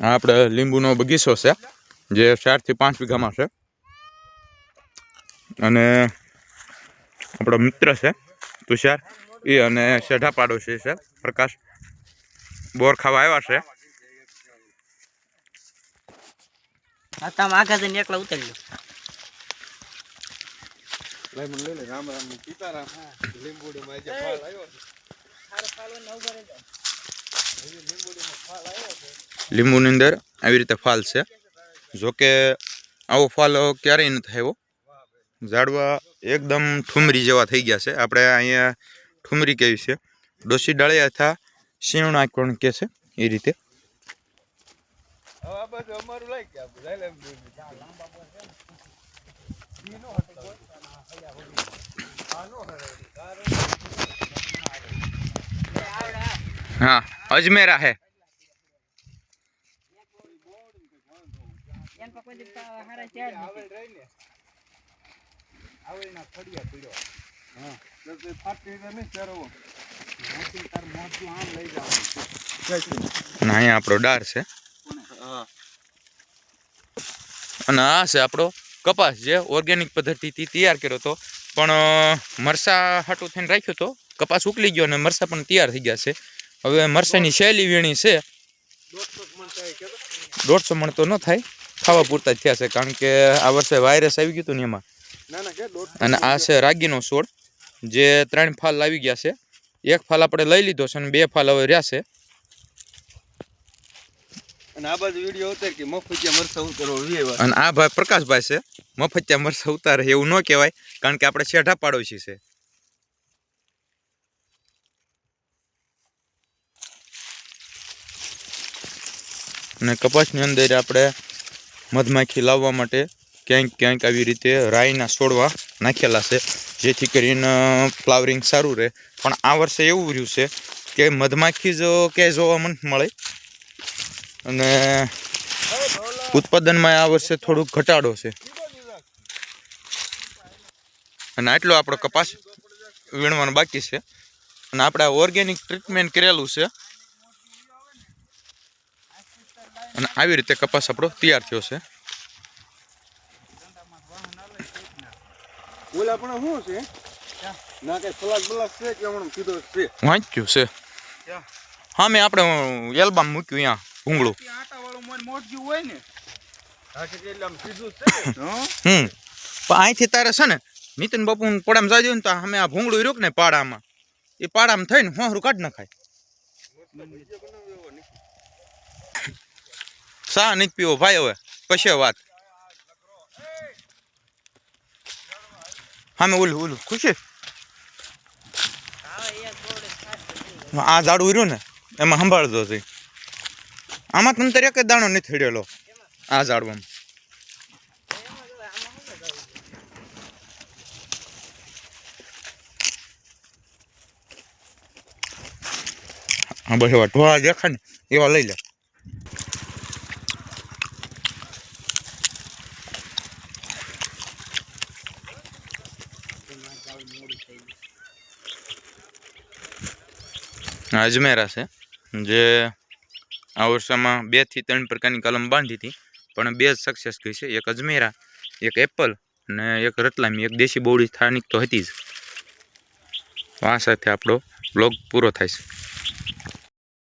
આ આપણે લીંબુનો બગીચો છે જે ચારથી પાંચ વીઘામાં છે. અને આપણો મિત્ર છે તુષાર. એ અને શેઢા પાડોશી છે પ્રકાશ. બોર ખાવા આવ્યા છે. હા તમે આગળ જઈને એકલા ઉતરી લો. લઈ મને લઈ લે રામ રામ સીતારામ લીંબુડી માં જે છે. આવ્યો છે. લીંબુની અંદર આવી રીતે ફાલ છે. જોકે આવો ફાલ ક્યારેય નથી આવ્યો. ઝાડવા એકદમ ઠુમરી જેવા થઈ ગયા છે. આપણે અહીંયા ઠુમરી કેવી છે? ડોસી ડાળે અથવા શીવણા કોણ કે છે એ રીતે. હવે આ બધું અમારું લઈ ગયા લઈ લે એમ જોઈને. ઈ નો હતો કોઈ. નો હરે. હા અજમેરા હે આવેલ રહી ને. ફળિયા પીડો હા. તો ફાટી નહીં ચરવો. તાર મોટું આમ લઈ જવાનું. ના અહીંયા આપણો ડાર છે અને આ છે આપણો કપાસ જે ઓર્ગેનિક પદ્ધતિથી તૈયાર કર્યો હતો પણ મરસા હાટું થઈને રાખ્યો હતો કપાસ ઉકલી ગયો અને મરસા પણ તૈયાર થઈ ગયા છે હવે મરસાની શૈલી વીણી છે દોઢસો મણ થાય કે તો? દોઢસો મણ તો ન થાય ખાવા પૂરતા જ થયા છે કારણ કે આ વર્ષે વાયરસ આવી ગયું હતું ને એમાં. અને આ છે રાગીનો છોડ જે ત્રણ ફાલ લાવી ગયા છે. એક ફાલ આપણે લઈ લીધો છે અને બે ફાલ હવે રહ્યા છે. અને આ બાજુ વીડિયો ઉતાર કે મફતિયા મરસા ઉતારો અને આ ભાઈ પ્રકાશભાઈ છે મફતિયા મરસા ઉતારે એવું ન કહેવાય કારણ કે આપણે શેઠા પાડોશી છે. અને કપાસની અંદર આપણે મધમાખી લાવવા માટે ક્યાંક ક્યાંક આવી રીતે રાઈના છોડવા નાખેલા છે, જેથી કરીને ફ્લાવરિંગ સારું રહે. પણ આ વર્ષે એવું રહ્યું છે કે મધમાખી જો ક્યાંય જોવા મને મળે, અને ઉત્પાદનમાં આ વર્ષે થોડુંક ઘટાડો છે. અને આટલો આપણો કપાસ વીણવાનો બાકી છે. અને આપણે ઓર્ગેનિક ટ્રીટમેન્ટ કરેલું છે. અને આવી રીતે કપાસ આપણો તૈયાર થયો છે. ઓલા પણ શું છે? ના કઈ ફલાક બલાક છે કે હમણાં કીધો છે? વાંચ્યું છે. હા મેં આપણે એલ્બમ મૂક્યું અહીંયા ભૂંગળું હા હા? હમ. પણ અહીંથી તારે છે ને નીતિન બાપુ પડામ જાજો ને તો અમે આ ભૂંગળું રહ્યું ને પાડામાં? એ પાડામાં થઈને હોહરું કાઢ નખાય. સા નથી પીવો? ભાઈ હવે પછી વાત? હા, મેં ઓલું ઓલું, ખુશી આ ઝાડ ઉર્યું ને, એમાં સંભાળજો જઈ આમાં તને એક જ દાણો નથી થડેલો આ ઝાડવામાં. હા, બસ એવા ઢોળા દેખાય ને, એવા લઈ લે. અજમેરા છે, જે આ વર્ષોમાં બેથી ત્રણ પ્રકારની કલમ બાંધી હતી, પણ બે જ સક્સેસ ગઈ છે. એક અજમેરા, એક એપલ અને એક રતલામી, એક દેશી બોવડી સ્થાનિક તો હતી જ. આ સાથે આપણો બ્લોગ પૂરો થાય છે.